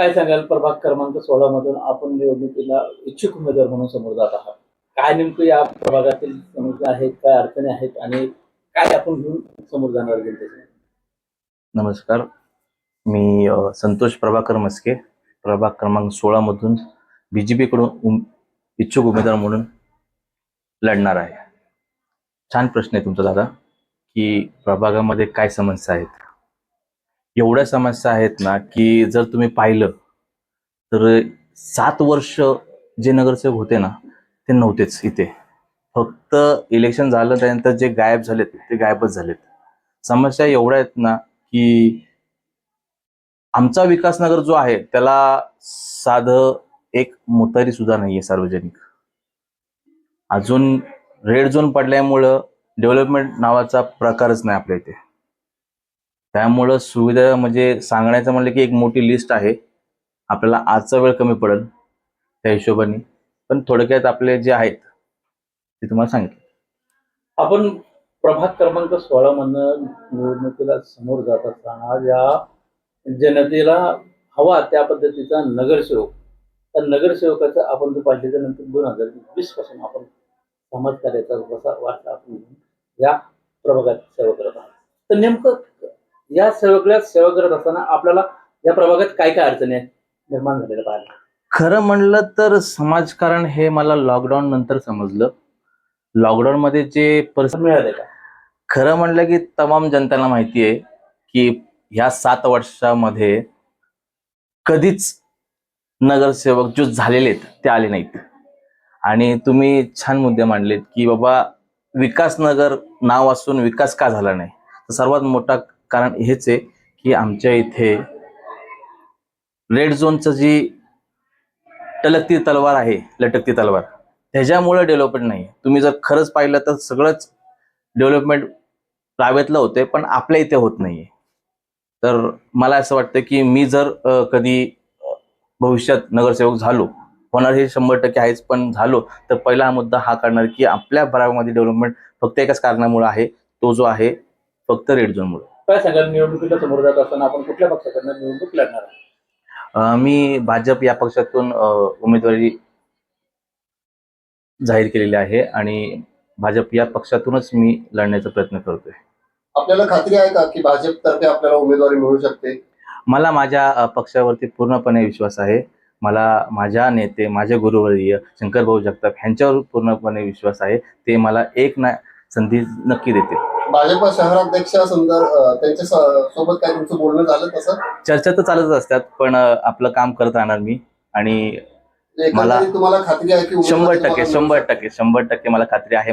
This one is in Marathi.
काय सांगाल? प्रभाग क्रमांक सोळा मधून आपण निवडणुकीला इच्छुक उमेदवार म्हणून समोर जात आहात. काय नेमकं या प्रभागातील समस्या आहेत? काय अडचणी आहेत? आणि काय आपण घेऊन समोर जाणार जनतेच्या नमस्कार. मी संतोष प्रभाकर मस्के प्रभाग क्रमांक सोळा मधून बीजेपी कडून उम- इच्छुक उमेदवार म्हणून लढणार आहे. छान प्रश्न आहे तुमचा दादा की प्रभागामध्ये काय समस्या आहेत? एवढ्या समस्या आहेत ना की जर तुम्ही पाहिलं तर सात वर्ष जे नगरसेवक होते ना ते नव्हतेच इथे. फक्त इलेक्शन झालं त्यानंतर जे गायब झालेत ते गायबच झालेत. समस्या एवढ्या आहेत ना की आमचा विकासनगर जो आहे त्याला साधं एक मोतारी सुद्धा नाहीये सार्वजनिक. अजून रेड झोन पडल्यामुळं डेव्हलपमेंट नावाचा प्रकारच नाही आपल्या इथे. त्यामुळं सुविधा म्हणजे सांगण्याचं म्हणलं की एक मोठी लिस्ट आहे. आपल्याला आजचा वेळ कमी पडेल त्या हिशोबाने. पण थोडक्यात आपले जे आहेत ते तुम्हाला सांगितलं आपण प्रभाग क्रमांक सोळा मधनं निवडणुकीला समोर जात असताना ज्या जनतेला हवा त्या पद्धतीचा नगरसेवक. त्या नगरसेवकाचा आपण जर पाहिल्याच्या नंतर दोन हजार वीसपासून आपण समाजकार्याचा कसा वाटा आपण या प्रभागात सेवा करत आहात. तर नेमकं या सगळ्या सेवा करत असताना आपल्याला या प्रभागात काय काय अडचणी आहेत निर्माण झालेल्या पाहायला खरं म्हणलं तर समाजकारण हे मला लॉकडाऊन नंतर समजलं. लॉकडाऊन मध्ये जे परिस्थिती मिळाले का? खरं म्हणलं की तमाम जनतेला माहिती आहे की ह्या सात वर्षामध्ये कधीच नगरसेवक जो झालेले आहेत ते आले नाहीत. आणि तुम्ही छान मुद्दे मांडलेत की बाबा विकास नगर नाव असून विकास का झाला नाही? तर सर्वात मोठा कारण हेच आहे की आमच्या इथे रेड झोनचं जी टलकती तलवार आहे लटकती तलवार त्याच्यामुळे डेव्हलपमेंट नाही तुम्ही जर खरंच पाहिलं तर सगळंच डेव्हलपमेंट प्रायव्हेटला होते पण आपल्या इथे होत नाहीये. तर मला असं वाटतं की मी जर कधी भविष्यात नगरसेवक झालो होणार हे शंभर टक्के आहेच पण झालो तर पहिला हा मुद्दा हा करणार की आपल्या भरामध्ये डेव्हलपमेंट फक्त एकाच कारणामुळे आहे तो जो आहे फक्त रेड झोनमुळे. काय सांगाल निवडणुकीला समोर जात असताना आपण कुठल्या पक्षाकडनं निवडणूक लढणार आहात? अ, मी भाजप या पक्षातून अ, उमेदवारी जाहीर केलेली आहे आणि भाजप या पक्षातूनच मी लढण्याचा प्रयत्न करतोय. आपल्याला खात्री आहे का की भाजपतर्फे आपल्याला उमेदवारी मिळू शकते? मला माझ्या अ, पक्षावरती पूर्णपणे विश्वास आहे. मला माझ्या नेते माझे गुरुवर्य शंकरभाऊ जगताप यांच्यावर पूर्णपणे विश्वास आहे. ते मला एक ना संधी नक्की देतील. भाजप शहराध्यक्ष सुंदर त्यांच्यासोबत काय तुमचं बोलणं झालं तसं? चर्चा तर चालतच असतात पण आपलं काम करत राहणार मी. आणि एकंदरीत तुम्हाला खात्री आहे की शंभर टक्के शंभर? टक्के शंभर टक्के मला खात्री आहे.